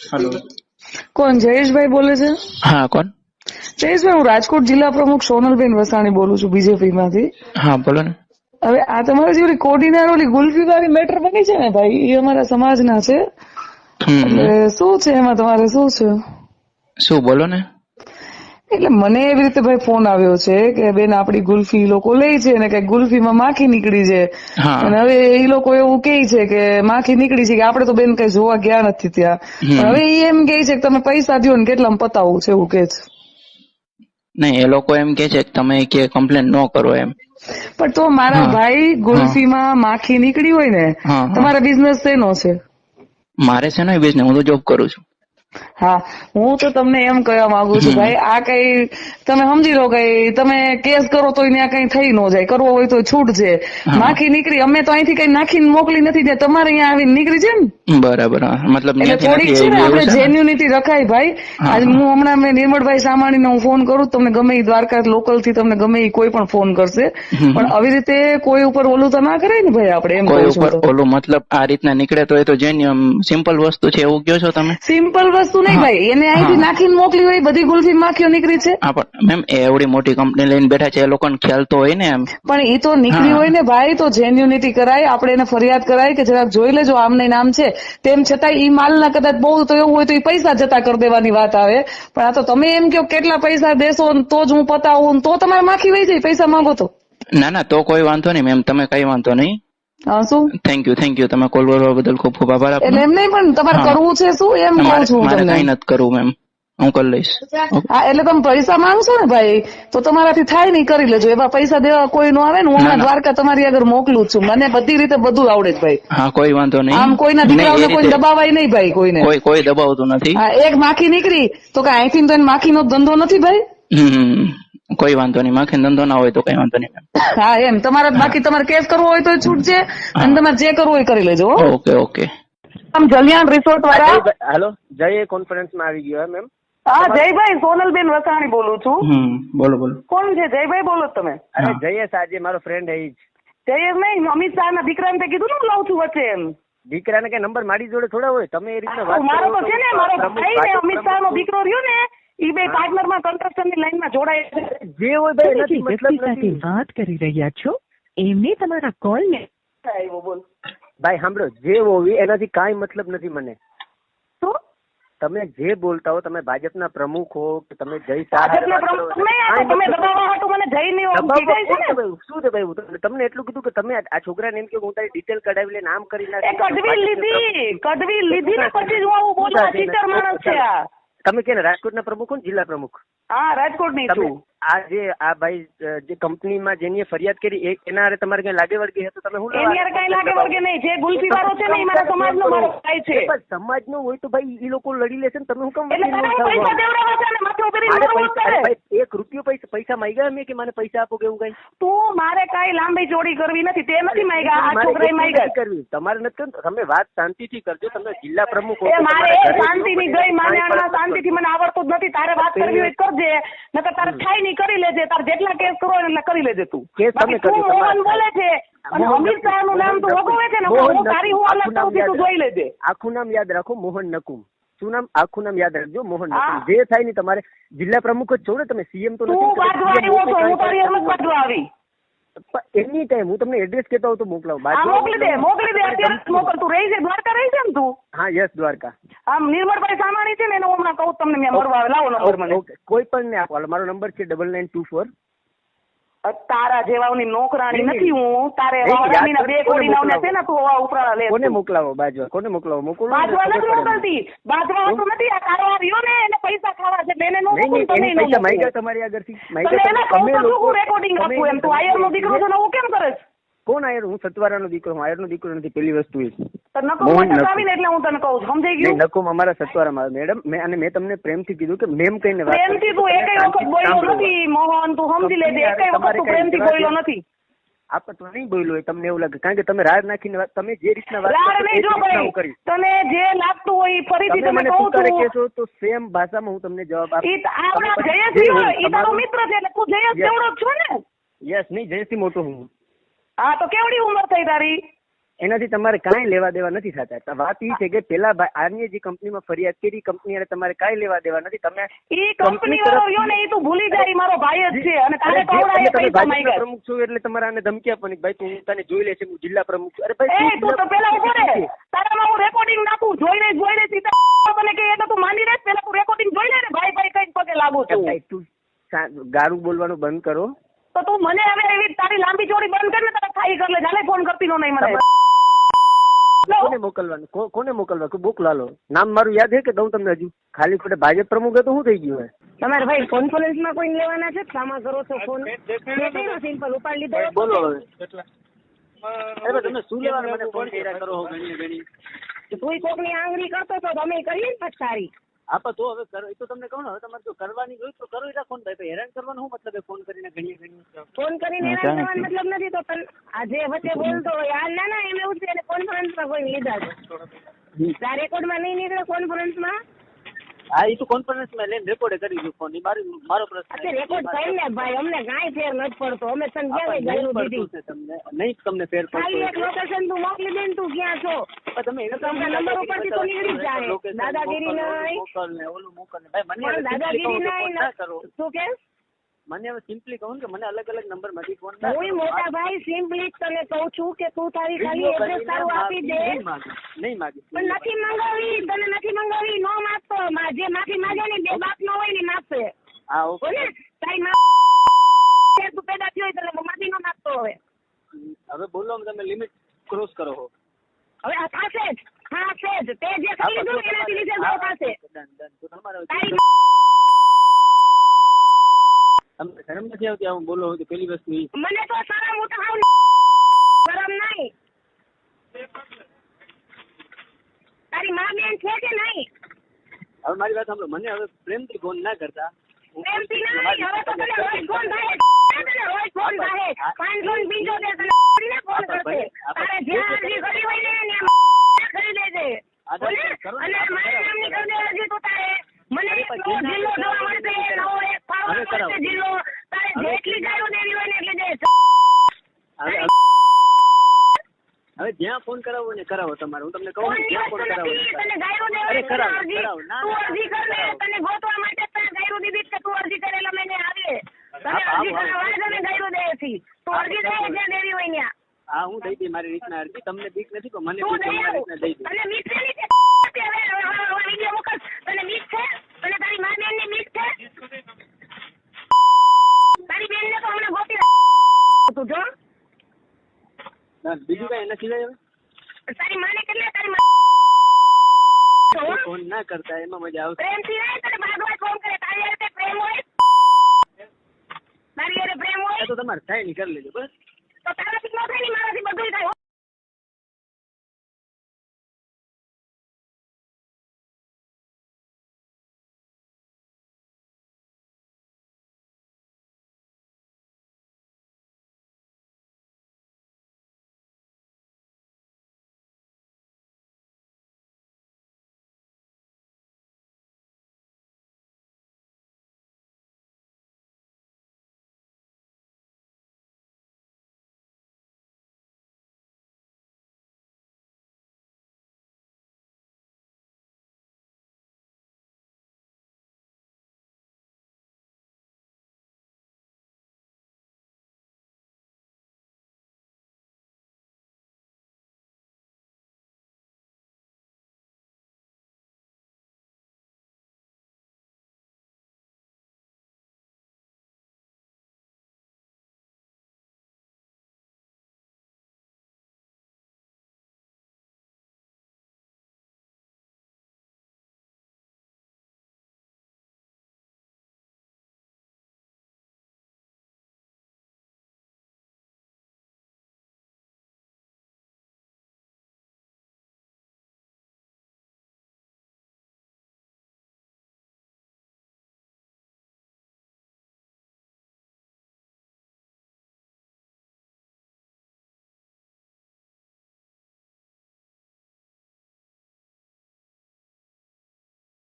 Hello કોણ જયેશભાઈ બોલે છે? હા કોણ? જયેશભાઈ હું રાજકોટ જિલ્લા પ્રમુખ સોનલબેન વસાણી બોલું છું બીજેપી માંથી હા બોલો ને. હવે આ તમારા જે કોડીનાર ઓલી ગુલ્ફી વાળી મેટર બની છે ને ભાઈ? એ અમારા સમાજના છે. એટલે શું છે એમાં તમારે? શું છે? શું બોલો ને. એટલે મને એવી રીતે ભાઈ ફોન આવ્યો છે કે બેન આપડી ગુલ્ફી લોકો લે છે ને કઈ ગુલ્ફીમાં માખી નીકળી છે. અને હવે એ લોકો એવું કહે છે કે માખી નીકળી છે કે આપડે તો બેન કઈ જોવા ગયા નથી ત્યાં. પણ હવે એ એમ કે છે કે તમે પૈસા દો ને કેટલા પતાવું છે? એવું કે છે. નહીં એ લોકો એમ કે છે કે તમે કે કમ્પ્લેન ન કરો એમ. પણ તો મારા ભાઈ ગુલ્ફીમાં માખી નીકળી હોય ને. તમારા બિઝનેસ શેનો છે? મારે છે ને બિઝનેસ હું તો જોબ કરું છું. હા હું તો તમને એમ કહેવા માંગુ છું ભાઈ આ કઈ તમે સમજી લો કઈ તમે કેસ કરો તો ત્યાં કઈ થઈ ન જાય કરવો હોય તો છૂટ છે. માખી નીકળી અમે તો અહીંથી કઈ નાખીને મોકલી નથી જાય તમારે અહીંયા આવીને નીકળી છે ને? બરાબર મતલબ થોડીક છે ને આપણે જેન્યુનિટી રખાય ભાઈ. આજે હું. હમણાં મેં નિર્મળભાઈ સામાણીને હું ફોન કરું તમને ગમે એ દ્વારકા લોકલથી તમને ગમે એ કોઈ પણ ફોન કરશે. પણ આવી રીતે કોઈ ઉપર ઓલું તો ના કરાય ને ભાઈ આપણે એમ કોઈ ઉપર ઓલું મતલબ આ રીતના નીકળે તો એ તો જેન્યુઅમ સિમ્પલ વસ્તુ છે એવું કયો છો તમે? સિમ્પલ વસ્તુ નહીં ભાઈ. એને અહીંથી નાખીને મોકલી હોય બધી ગુલફી માખીઓ નીકળી છે. હા પણ મેમ એવડી મોટી કંપની લઈને બેઠા છે એ લોકોને ખ્યાલ તો હોય ને એમ. પણ એ તો નીકળી હોય ને ભાઈ તો જેન્યુનિટી કરાય. આપણે એને ફરિયાદ કરાય કે જરાક જોઈ લેજો આમને નામ છે. તેમ છતાં ઈ માલના કદાચ બહુ તો એવું હોય તો એ પૈસા જતા કરી દેવાની વાત આવે. પણ આ તો તમે એમ કહો કેટલા પૈસા દેશો તો જ હું પતાવું તો તમારે માખી વહી જાય પૈસા માંગો તો. ના ના તો કોઈ વાંધો નહીં મેમ તમે કઈ વાંધો નહીં. શું થેન્ક યુ થેન્ક યુ તમે કોલ કરવા બદલ ખૂબ ખૂબ આભાર એટલે એમ નહીં પણ તમારે કરવું છે શું? એમ કહું છું મારે કઈ નથી કરવું મેમ. હું કરી લઈશ. હા એટલે તમે પૈસા માંગશો ને ભાઈ તો તમારાથી થાય નહીં કરી લેજો. એવા પૈસા દેવા કોઈ નો આવે ને હું હમણાં દ્વારકા તમારી આગળ મોકલું છું. મને બધી રીતે બધું આવડે છે ભાઈ. હા કોઈ વાંધો નહીં. આમ કોઈના દીકરાઓને કોઈ દબાવાય નહીં ભાઈ કોઈને. કોઈ કોઈ દબાવતું નથી. હા એક માખી નીકળી તો કે અહીંથી તો એને માખીનો ધંધો નથી ભાઈ. હમ. કોઈ વાંધો નહીં. માખી ધંધો ના હોય તો કઈ વાંધો નહીં. હા એમ. તમારે બાકી તમારે કેસ કરવો હોય તો છૂટ છે અને તમારે જે કરવું હોય કરી લેજો ઓકે ઓકે. આમ જલિયાણ રિસોર્ટ વાળા. હેલો જય કોન્ફરન્સમાં આવી ગયો એમ એમ. હા જયભાઈ સોનલબેન વસાણી બોલું છું. બોલો બોલો. કોણ છે? જયભાઈ બોલો તમે. અરે. જયેશ આજે મારો ફ્રેન્ડ જ. જયેશ નહીં અમિત શાહ ના દીકરાને તે કીધું ને લઉં છું વચ્ચે એમ. દીકરાને કે નંબર મારી જોડે થોડા હોય? તમે એ રીતે મારો તો છે ને મારો ભાઈ ને અમિત શાહ નો દીકરો રહ્યો ને ઈ બે પાર્ટનરમાં કન્સ્ટ્રક્શનની લાઈનમાં જોડાય છે. જે હોય ભાઈ તમે જે એનાથી મતલબ નથી. વાત કરી રહ્યા છો એમને તમારા કોલને આવ્યો બોલ. ભાઈ સાંભળો જે હોય એનાથી કાંઈ મતલબ નથી મને. શું તમે જે બોલતા હો તમે ભાજપના પ્રમુખ હો કે તમે જય ભાજપના પ્રમુખ નહીં તમે દબાવવા મને નહીં કીધાય છે ને? શું દબાવ્યું? તમને તમને એટલું કીધું કે તમે આ છોકરાને એમ કે હું તારી ડિટેલ કઢાવી લઈને આમ કરી નાખી. કડવી લીધી કડવી લીધી ને પછી હું આવું બોલું ટીચર માણસ છે આ. તમે કે રાજકોટના પ્રમુખ ને જિલ્લા પ્રમુખ? હા રાજકોટની છું. આ જે આ ભાઈ જે કંપનીમાં જેની ફરિયાદ કરી એના હારે તમારે કઈ લાગે વળગે તો તમે હું એની હારે કઈ લાગે વળગે નહીં. જે ગુલફી વાળો છે ને એ મારા સમાજનો મારો ભાઈ છે. સમાજનો હોય તો ભાઈ એ લોકો લડી લેશે ને તમે હું કેમ એટલે હું પૈસા દેવડાવો છો ને માથે મારે મરવું કરે એક રૂપિયો પૈસા પૈસા માંગ્યા મેં કે મને પૈસા આપો કે એવું કઈ? તું મારે કઈ લાંબી જોડી કરવી નથી તે નથી માંગ્યા આ છોકરાએ માંગ્યા. કરવી. તમારે નથી તમે વાત શાંતિથી કરજો તમે જિલ્લા પ્રમુખ હો એ મારે શાંતિની ગઈ. માને શાંતિથી મને આવડતું જ નથી તારે વાત કરવી હોય કરજે નકર તારે થાય નહીં કરી લેજે તાર જેટલા કેસ કરો એટલા કરી લેજે તું. કેસ તમે કરજો, મોહન બોલે છે અને અમિત શાહનું નામ તું વગોવે છે ને હું તારી હું અલગ કહું છું તું જોઈ લેજે. આખું નામ યાદ રાખો મોહન નકુમ. શું નામ? આખું નામ યાદ રાખજો મોહન નકુમ. જે થાય ને તમારે જિલ્લા પ્રમુખ જ છો ને તમે સીએમ તો નથી હું તારી અમુક બાજુ આવી. એની ટાઈમ હું તમને એડ્રેસ કેતો તો મોકલાવ. મોકલી દે મોકલી દે અત્યારે મોકલ. તું રહી છે દ્વારકા રહી છે ને તું? હા યસ દ્વારકા. આમ નિર્મળભાઈ સામાણી છે ને એનો હમણાં કહું તમને મેં મળવા આવે લાવો નંબર મને. ઓકે કોઈ પણ ને આપો મારો નંબર છે ડબલ નાઇન ટુ ફોર. તારા જેવાની નોકરાણી નથી હું તારે નહીં, બે કોડી લાવને છે ને તું હવા ઉપરાળા લે. કોને મોકલાવો બાજવા કોને મોકલાવો? મોકલો બાજવા નથી મોકલતી. બાજવા તો નથી આ તારો આવ્યો ને એને પૈસા ખાવા છે બેને નો મોકલું નહીં તમે નો પૈસા માંગ્યા તમારી આગળથી માંગ્યા તમે- લોકો રેકોર્ડિંગ આપું એમ. તું આયર નો દીકરો છે ને હું કેમ કરે? કોણ આયર? હું સતવારાનો દીકરો હું આયરનો દીકરો નથી પેલી વસ્તુ એ. છે તો નકો મોહન મોટા નકુમ. આવીને એટલે હું તને કહું સમજાઈ ગયું? નકુમ અમારા સતવારામાં મેડમ મેં અને મેં તમને પ્રેમથી કીધું કે મેમ કહીને વાત પ્રેમથી તું કરો. વખત બોલ્યો નથી મોહન તું સમજી લેજે એકેય વખત તું પ્રેમથી બોલ્યો નથી. આપણે તો નહીં બોલ્યો હોય તમને એવું લાગે. કારણ કે તમે રાડ નાખીને તમે જે રીતના વાત તને જે લાગતું હોય ફરીથી તમે કહું છું. કહેશો તો સેમ ભાષામાં હું તમને જવાબ આપણા જયેશ ઈ તારો મિત્ર છે એટલે તું જયેશ જેવડો છો ને. યસ નહીં જયથી મોટો હું. હા તો કેવડી ઉંમર થઈ તારી? એનાથી તમારે કાંઈ લેવા દેવા નથી થતા. વાત એ છે કે પેલા આની જે કંપનીમાં ફરિયાદ કરી કંપની અને તમારે કાંઈ લેવા દેવા નથી. તમે ઈ કંપની વાળો યો ને ઈ તું ભૂલી જાય મારો ભાઈ જ છે અને તારે જે- પૈસા માંગ્યા? પ્રમુખ છું એટલે તમારે આને ધમકી આપવાની ભાઈ તું તને જોઈ લેશે હું જિલ્લા પ્રમુખ છું. અરે ભાઈ એ તું તો પેલા ઊભો રે. તારામાં હું રેકોર્ડિંગ નાખું જોઈને જોઈને સીધા તને કે એ તો તું માની લે પેલા તું રેકોર્ડિંગ જોઈ લે ને ભાઈ ભાઈ કઈ પગે લાગુ છું. તું ગારું બોલવાનું બંધ કરો. તો તું મને હવે એવી તારી લાંબી ચોડી બંધ કર કર લે જાલે ફોન કરતી નો નહીં મને. કોને મોકલવાનું? કોને મોકલવા બુક લાલો નામ મારું યાદ છે કે દઉં તમને હજુ? ખાલી ખોટે ભાજપ પ્રમુખ તો શું થઈ ગયું હે? તમારે ભાઈ કોન્ફરન્સમાં કોઈ લેવાના છે? સામા કરો છો ફોન સિમ્પલ ઉપાડ લીધો. બોલો હવે. તમે શું લેવા મને ફોન કર્યા કરો ઘણી ઘણી તું કોકની આંગળી કરતો તો તમે કરીએ ને હા પણ તો હવે કરો એ તો તમને કહું ને હવે તમારે જો કરવાની હોય તો કરો રાખો ને ભાઈ. હેરાન કરવાનો શું મતલબ ફોન કરીને ઘણી ઘણી ફોન કરીને હેરાન કરવાનો મતલબ નથી તો આજે વચ્ચે બોલતો હોય આ ના ના એમ એવું છે એને કોન્ફરન્સમાં કોઈ લીધા છે. આ રેકોર્ડમાં નહીં નીકળે કોન્ફરન્સમાં હા એ તો કોન્ફરન્સમાં લઈને રેકોર્ડે કરી દઉં ફોન મારી મારો પ્રશ્ન અત્યારે રેકોર્ડ કરી ને ભાઈ અમને કાંઈ ફેર નથી પડતો. અમે તને ક્યાં ગાયું દીધી? છે તમને. નહીં તમને ફેર ખાલી એક લોકેશન તું મોકલી દે તું ક્યાં છો? તમે તો તમને નંબર ઉપરથી તો નીકળી જ જાય. દાદાગીરી નહીં. મોકલ ને ઓલું મોકલ ને ભાઈ મને દાદાગીરી નહીં કરો. શું કે? મને હવે સિમ્પલી કહું કે મને અલગ અલગ નંબરમાંથી ફોન હું મોટા ભાઈ સિમ્પલી તને કહું છું કે તું તારી ખાલી એડ્રેસ તારું આપી દે. નહીં માંગી નહીં માગી. પણ નથી મંગાવી તને નથી મંગાવી નો માગતો મા- જે માફી માંગે ને બે બાપ નો હોય ને ઈ હા ઓકે. ને તારી મા તું પેદા થયો એટલે માફી નો માગતો હવે. હવે બોલો તમે લિમિટ ક્રોસ કરો હો. હવે આ થશે જ. થશે જ. તે જે કરી લીધું ને એનાથી નીચે બહુ થશે. તારી તમને શરમ નથી આવું બોલો તો પેલી વસ્તુ ઈ. મને તો શરમ હાવ શરમ નહીં. તારી માં બેન છે કે નહીં? હવે મારી વાત સાંભળો. મને હવે પ્રેમથી ફોન ના કરતા. પ્રેમથી નહીં. હવે તો તને રોજ ફોન થાય. તને રોજ ફોન થાય. પાંચ ફોન બીજો દે તને ફોન કરશે? તારે જ્યાં અરજી કરી હોય ને ત્યાં કરી દેજે બોલે? અને મારી નામની કરી દેજે તું તારે. મને એક જિલ્લો જોવા મળશે નવો એક પાવર મળશે જિલ્લો. જેટલી ગાયો દેવી હોય ને એટલી દે. હવે જ્યાં ફોન કરાવો ને કરાવો તમારે. હું તમને કહું જ્યાં ફોન કરાવો. અરે કરાવો, કરાવો. ના, તું અરજી કર ને. તને ગોતવા માટે તને ગાયું દીધી કે તું અરજી કરેલા મેં આવે તને અરજી આપ- તને ગાયું દે છે તું અરજી દે જ્યાં દેવી હોય ત્યાં. હા હું દઈ દઈ મારી રીતના અરજી. તમને બીક નથી પણ મને બીક મારી રીતના દઈ દઉં બીક છે તને બીક છે તને તારી મા બેનની બીક છે તારી બેન ને તો હમણાં ગોતી રાખ- તું જો ના, બીજું કઈ એના સિવાય તારી માને કેટલા તારી મા ફોન ના કરતા એમાં મજા આવશે. પ્રેમ સિવાય તને બાદમાં ફોન કરે તારી હારે પ્રેમ હોય? તારી હારે પ્રેમ હોય તો તમારે થાય નહીં કરી લેજો બસ. તો તારાથી ન થાય ને મારાથી બધું થાય.